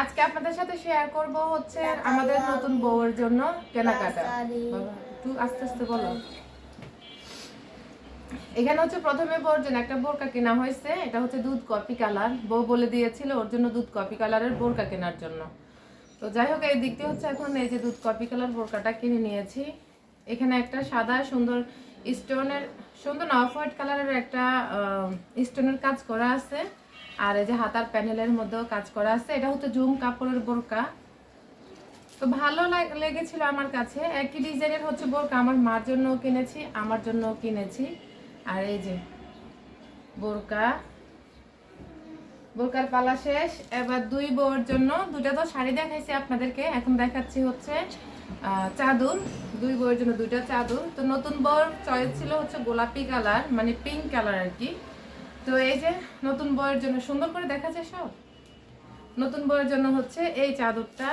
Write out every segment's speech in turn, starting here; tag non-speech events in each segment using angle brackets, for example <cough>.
আজকে আপনাদের সাথে শেয়ার করব হচ্ছে আমাদের নতুন বউয়ের জন্য কেনাকাটা। একটু আস্তে আস্তে বলো। এখানে হচ্ছে প্রথমে বউর জন্য একটা বোরকা কেনা হয়েছে। এটা হচ্ছে দুধ কপি কালার। বউ বলে দিয়েছিল ওর জন্য দুধ কপি কালারের বোরকা কেনার জন্য। তো যাই হোক এই দিকটি হচ্ছে এখন এই যে দুধ কপি কালার বোরকাটা কিনে নিয়েছি। এখানে একটা সাদা সুন্দর স্টোনের সুন্দর অফ হোয়াইট কালারের একটা স্টোনের কাজ করা আছে। আর এই যে হাতার প্যানেলের মধ্যেও কাজ করা আছে। এটা হচ্ছে জুম কাপড়ের বোরকা। তো ভালো লাগ- লেগেছিল আমার কাছে। একই ডিজাইনের হচ্ছে বোরকা। আমার মার জন্য কিনেছি, আমার জন্য কিনেছি। আর এই যে বোরকা। বোরকার পালা শেষ। এবার দুই বউর জন্য দুটা তো শাড়ি দেখাইছি আপনাদেরকে। এখন দেখাচ্ছি হচ্ছে চাদর। দুই বউয়ের জন্য দুইটা চাদর। তো নতুন বউর চয়েস ছিল হচ্ছে গোলাপি কালার মানে পিঙ্ক কালার আর কি। তো এই যে নতুন বইয়ের জন্য সুন্দর করে দেখা যায় সব? নতুন বইয়ের জন্য হচ্ছে এই চাদরটা।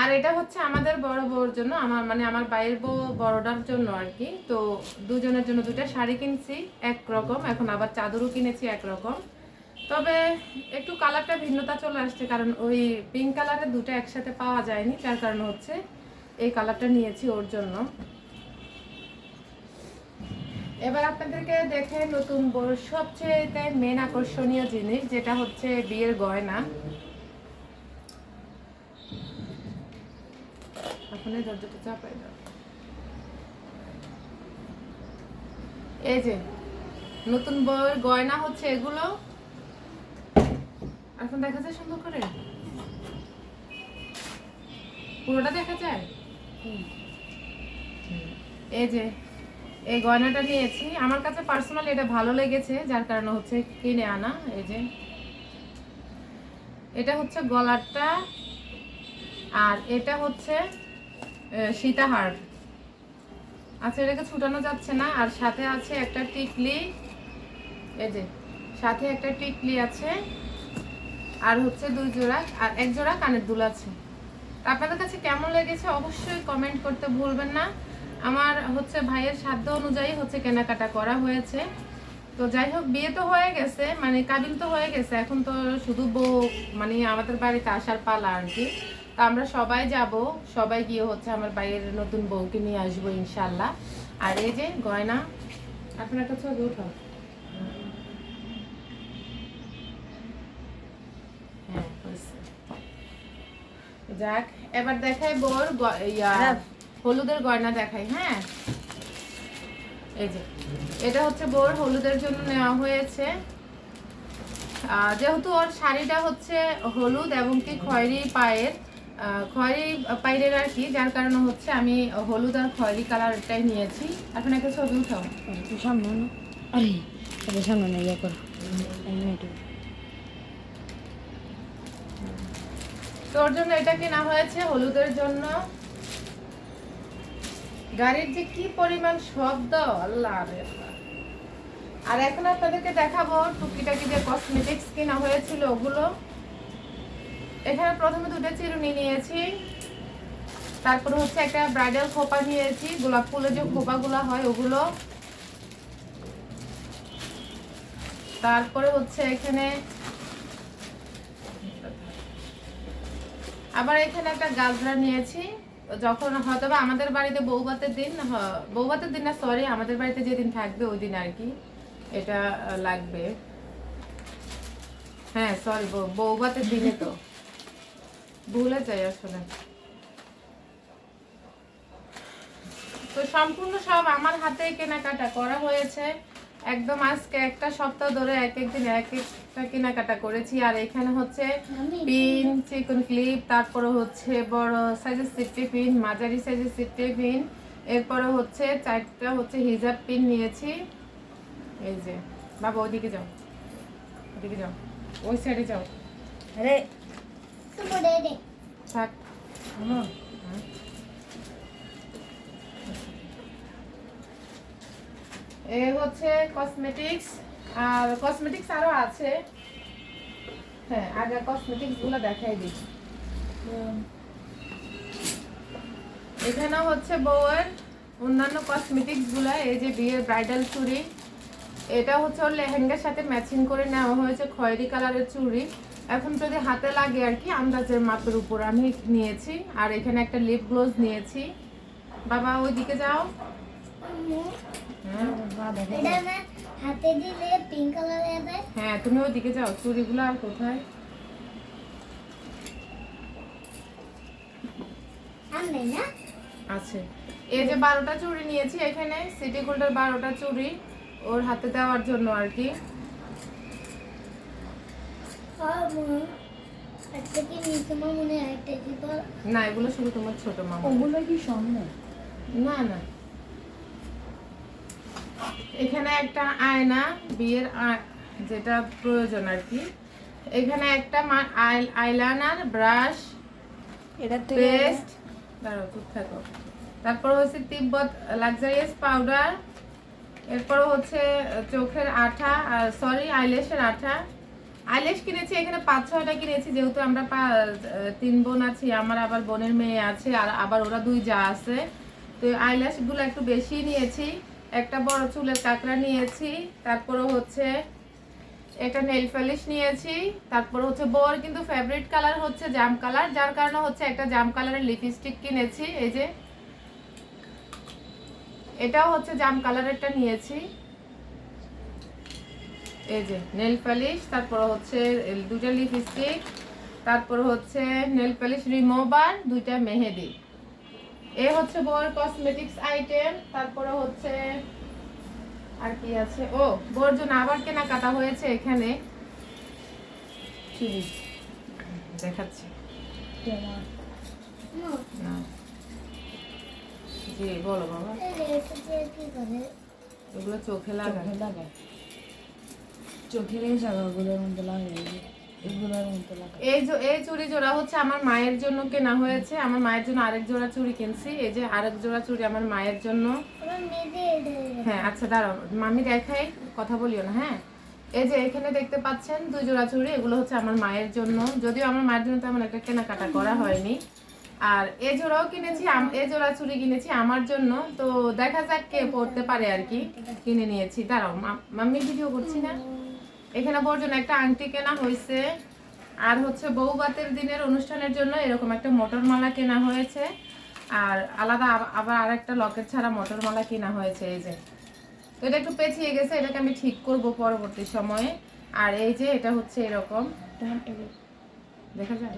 আর এটা হচ্ছে আমাদের বড় বউর জন্য, আমার মানে আমার বাইরের বউ বড়টার জন্য আর কি। তো দুজনের জন্য দুটা শাড়ি কিনছি, এক রকম। এখন আবার চাদরও কিনেছি এক রকম। তবে একটু কালারটা ভিন্নতা চলে আসছে, কারণ ওই পিঙ্ক কালারের দুটো একসাথে পাওয়া যায়নি, যার কারণে হচ্ছে এই কালারটা নিয়েছি ওর জন্য। এবার আপনাদেরকে দেখে নতুন বউর সবচেয়ে মেন আকর্ষণীয় জিনিস, যেটা হচ্ছে বিয়ের গয়না। এই দরজাটা চাপাই দাও। এই যে, নতুন বউয়ের গয়না হচ্ছে এগুলো। এখন দেখা যায় সুন্দর করে? পুরোটা দেখা যায়। এই যে এই গয়নাটা নিয়েছি। আমার কাছে পার্সোনালি এটা ভালো লেগেছে, যার কারণে হচ্ছে কিনে আনা। এই যে, এটা হচ্ছে গলারটা, আর এটা হচ্ছে সীতাহার। আচ্ছা এটাকে ছুটানো যাচ্ছে না। আর সাথে আছে একটা টিকলি। এই যে, সাথে একটা টিকলি আছে, আর হচ্ছে দুই জোড়া, আর এক জোড়া কানের দুল আছে। আপনাদের কাছে কেমন লেগেছে অবশ্যই কমেন্ট করতে ভুলবেন না। আমার হচ্ছে ভাইয়ের সাধ্য অনুযায়ী হচ্ছে কেনাকাটা করা হয়েছে। তো যাই হোক বিয়ে তো হয়ে গেছে মানে কাবিল তো হয়ে গেছে এখন তো শুধু বউ মানে আমাদের বাড়িতে আসার পালা আর কি। তো আমরা সবাই যাব সবাই গিয়ে হচ্ছে আমার বাইরের নতুন বউকে নিয়ে আসব ইনশাল্লাহ। আর এই যে গয়না এখন একটা ছবি উঠাও হ্যাঁ, যাক এবার দেখাই বোর ইয়া হলুদের গয়না দেখাই হ্যাঁ? এই যে এটা হচ্ছে বোর হলুদের জন্য নেওয়া হয়েছে। যেহেতু ওর শাড়িটা হচ্ছে হলুদ এবং কি খয়েরি পায়ের খয়েরি পায়ের আর কি যার কারণে হচ্ছে আমি হলুদ আর খয়েরি কালারটাই নিয়েছি। এখন একটা ছবি উঠাও। সামনে সামনে না ইয়ে করো। তোর জন্য এটা কেনা হয়েছে হলুদের জন্য। গাড়ির যে কি পরিমাণ শব্দ, আল্লাহ আর এখন আপনাদেরকে দেখাবো টুকিটাকি যে কসমেটিক্স কেনা হয়েছিল ওগুলো। এখানে প্রথমে দুটো চিরুনি নিয়েছি, তারপরে হচ্ছে একটা ব্রাইডাল খোপা নিয়েছি, গোলাপ ফুলের যে খোপাগুলো হয় ওগুলো। তারপরে হচ্ছে এখানে আবার এখানে একটা গাজরা নিয়েছি। যখন হয়তো বা আমাদের বাড়িতে বৌভাতের দিন বৌভাতের দিন না সরি আমাদের বাড়িতে যেদিন থাকবে ওই দিন আর কি এটা লাগবে। হ্যাঁ সরি বৌভাতের দিনে তো। ভুলে যাই আসলে। তো সম্পূর্ণ সব আমার হাতে কেনাকাটা করা হয়েছে। একদম আজকে একটা সপ্তাহ ধরে এক একদিন এক একটা কেনাকাটা করেছি। আর এখানে হচ্ছে পিন চিকন ক্লিপ তারপরে হচ্ছে বড় সাইজের সিফটি পিন মাঝারি সাইজের সিফটি পিন এরপরে হচ্ছে চারটা হচ্ছে হিজাব পিন নিয়েছি। এই যে বাবা ওদিকে যাও ওদিকে যাও ওই সাইডে যাও। আরে থাক। হ্যাঁ। এ হচ্ছে কসমেটিক্স আর কসমেটিক্স আরও আছে। হ্যাঁ আগে কসমেটিক্সগুলো দেখাই দিই। এখানে হচ্ছে বউয়ের অন্যান্য কসমেটিক্সগুলা, এই যে বিয়ের ব্রাইডাল চুড়ি। এটা হচ্ছে ওর লেহেঙ্গার সাথে ম্যাচিং করে নেওয়া হয়েছে, খয়েরি কালারের চুড়ি। এখন যদি হাতে লাগে আর কি, আন্দাজের মাপের উপর আমি নিয়েছি, আর এখানে একটা লিপ গ্লোজ নিয়েছি। বাবা, ওইদিকে যাও। হাতে দিলে পিঙ্ক কালার হবে হ্যাঁ তুমি ওইদিকে যাও চুড়িগুলো আর কোথায়? আছে। এই যে বারোটা চুড়ি নিয়েছি এখানে সিটি গোল্ডের বারোটা চুড়ি ওর হাতে দেওয়ার জন্য আর কি। মনে মনে হয় না এগুলো শুধু তোমার ছোট মামা ওগুলো কি সামনে? না না। এখানে একটা আয়না বিয়ের আ- যেটা প্রয়োজন আর কি। এখানে একটা আইলাইনার ব্রাশ থেকে পেস্ট দাঁড়াও চুপ থাকো। তারপর হচ্ছে তিব্বত লাক্সারিয়াস পাউডার এরপর হচ্ছে চোখের আঠা আর সরি আইলেশের আঠা। আইলেশ কিনেছি এখানে পাঁচ ছয়টা কিনেছি যেহেতু আমরা তিন বোন আছি আমার আবার বোনের মেয়ে আছে আর আবার ওরা দুই যা আছে। তো আইল্যাশগুলো একটু বেশি নিয়েছি। একটা বড় চুলের কাঁকড়া নিয়েছি তারপরে হচ্ছে একটা নেল পলিশ নিয়েছি তারপর হচ্ছে বউর কিন্তু ফেভারিট কালার হচ্ছে জাম কালার যার কারণে হচ্ছে একটা জাম কালারের লিপস্টিক কিনেছি, এই যে। এটাও হচ্ছে জাম কালারেরটা নিয়েছি। এই যে নেল পলিশ তারপর হচ্ছে দুইটা লিপস্টিক তারপর হচ্ছে নেল পলিশ রিমুভার দুইটা মেহেদি। এ হচ্ছে বউর কসমেটিক্স আইটেম তারপরে হচ্ছে আর কি আছে? ও বোর জন্য আবার কেনাকাটা হয়েছে এখানে। দেখাচ্ছি। জি বলো বাবা। এগুলো চোখে লাগায়। চোখে লাগায়। চোখের এই জায়গাগুলোর মধ্যে লাগায় এই এই চুড়ি জোড়া হচ্ছে আমার মায়ের জন্য কেনা হয়েছে। আমার মায়ের জন্য আরেক জোড়া চুড়ি কিনছি। এই যে আরেক জোড়া চুড়ি আমার মায়ের জন্য। হ্যাঁ আচ্ছা দাঁড়াও। মামি দেখাই কথা বলিও না হ্যাঁ? এই যে এখানে দেখতে পাচ্ছেন দুই জোড়া চুড়ি এগুলো হচ্ছে আমার মায়ের জন্য। যদিও আমার মায়ের জন্য তেমন একটা কেনাকাটা করা হয়নি। আর এ জোড়াও কিনেছি এ জোড়া চুড়ি কিনেছি আমার জন্য। তো দেখা যাক কে পড়তে পারে আর কি। কিনে নিয়েছি। দাঁড়াও মাম্মি ভিডিও করছি না। এখানে জন্য একটা আংটি কেনা হয়েছে। আর হচ্ছে বউবাতের দিনের অনুষ্ঠানের জন্য এরকম একটা মোটর মালা কেনা হয়েছে। আর আলাদা আব- আবার আরেকটা লকেট ছাড়া মোটর মালা কেনা হয়েছে এই যে। তো এটা একটু পেঁচিয়ে গেছে, এটাকে আমি ঠিক করব পরবর্তী সময়ে। আর এই যে এটা হচ্ছে এরকম। দেখা যায়?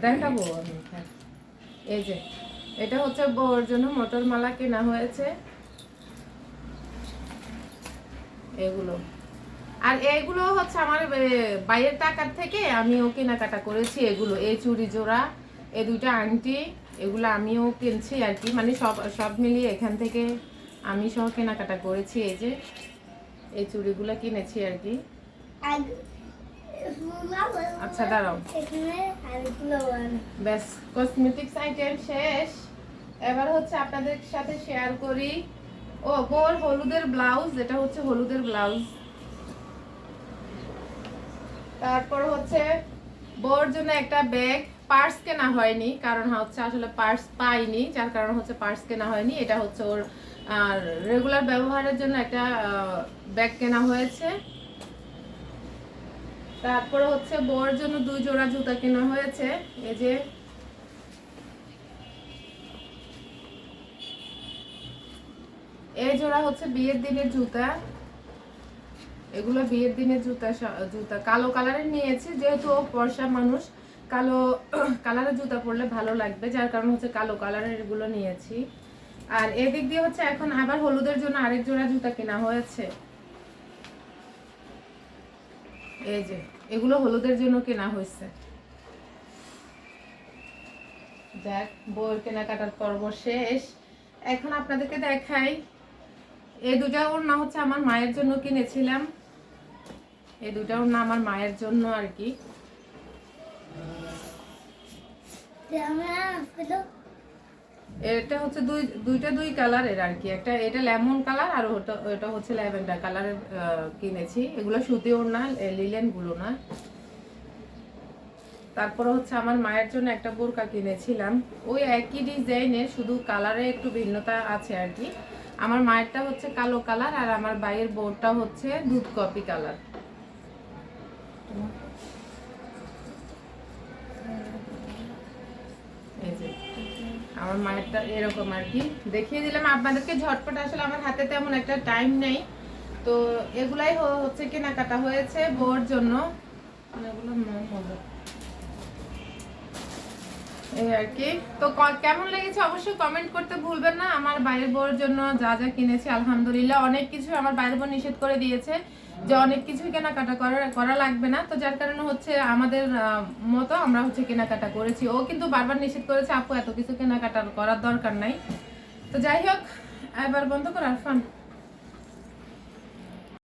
দেখাবো। এই যে, এটা হচ্ছে বউর জন্য মোটর মালা কেনা হয়েছে। এগুলো। আর এগুলো হচ্ছে আমার বাইরের টাকার থেকে আমিও কেনাকাটা করেছি এগুলো। এই চুড়ি জোড়া, এ দুইটা আংটি, এগুলো আমিও কিনছি আর কি। মানে সব সব মিলিয়ে এখান থেকে আমি সব কেনাকাটা করেছি এই যে, এই চুড়িগুলো কিনেছি আর কি। আচ্ছা দাঁড়াও। ব্যাস কসমেটিক্স আইটেম শেষ। এবার হচ্ছে আপনাদের সাথে শেয়ার করি। ও বোর হলুদের ব্লাউজ, এটা হচ্ছে হলুদের ব্লাউজ। তারপর হচ্ছে বোর জন্য একটা ব্যাগ, পার্স কেনা হয়নি, কারণ হচ্ছে আসলে পার্স পাইনি, যার কারণে হচ্ছে পার্স কেনা হয়নি। এটা হচ্ছে ওর রেগুলার ব্যবহারের জন্য একটা ব্যাগ কেনা হয়েছে। তারপরে হচ্ছে বউর জন্য দুই জোড়া জুতা কেনা হয়েছে। এই যে এই জোড়া হচ্ছে বিয়ের দিনের জুতা। এগুলো বিয়ের দিনের জুতা জুতা। কালো কালারের নিয়েছি, যেহেতু ও মানুষ, কালো <clears throat> কালারের জুতা পরলে ভালো লাগবে, যার কারণে হচ্ছে কালো কালারের এগুলো নিয়েছি। আর এদিক দিয়ে হচ্ছে এখন আবার হলুদের জন্য আরেক জোড়া জুতা কেনা হয়েছে। এই যে, এগুলো হলুদের জন্য কেনা হয়েছে। যাক বইয়ের কেনাকাটার পর্ব শেষ। এখন আপনাদেরকে দেখাই এই দুটা ওড়না হচ্ছে আমার মায়ের জন্য কিনেছিলাম। এই দুটা ওড়না আমার মায়ের জন্য আর কি। এটা হচ্ছে দুই দুইটা দুই কালারের আর কি। একটা এটা লেমন কালার আর ওটা ওটা হচ্ছে ল্যাভেন্ডার কালারের কিনেছি। এগুলো সুতি ওড়না লিলেনগুলো না। তারপরে হচ্ছে আমার মায়ের জন্য একটা বোরকা কিনেছিলাম। ওই একই ডিজাইনের শুধু কালারে একটু ভিন্নতা আছে আর কি। আমার মায়েরটা হচ্ছে কালো কালার আর আমার ভাইয়ের বোর্ডটা হচ্ছে দুধ কপি কালার। আমার মায়েরটা এরকম আর কি। দেখিয়ে দিলাম, আপনাদেরকে ঝটপট আসলে আমার হাতে তেমন একটা টাইম নেই। তো এগুলাই হচ্ছে কেনাকাটা হয়েছে বউর জন্য। মানে এগুলো মনে হবে। এই আর কি। তো কেমন লেগেছে অবশ্যই কমেন্ট করতে ভুলবেন না। আমার বাইরের বউর জন্য যা যা কিনেছি, আলহামদুলিল্লাহ, অনেক কিছু আমার বাইরের বউ নিষেধ করে দিয়েছে যে অনেক কিছুই কেনাকাটা করা করা লাগবে না। তো যার কারণে হচ্ছে আমাদের মতো আমরা হচ্ছে কেনাকাটা করেছি। ও কিন্তু বারবার নিষেধ করেছে, আপু, এত কিছু কেনাকাটা করার দরকার নাই। তো যাই হোক, এবার বন্ধ কর, আরফান।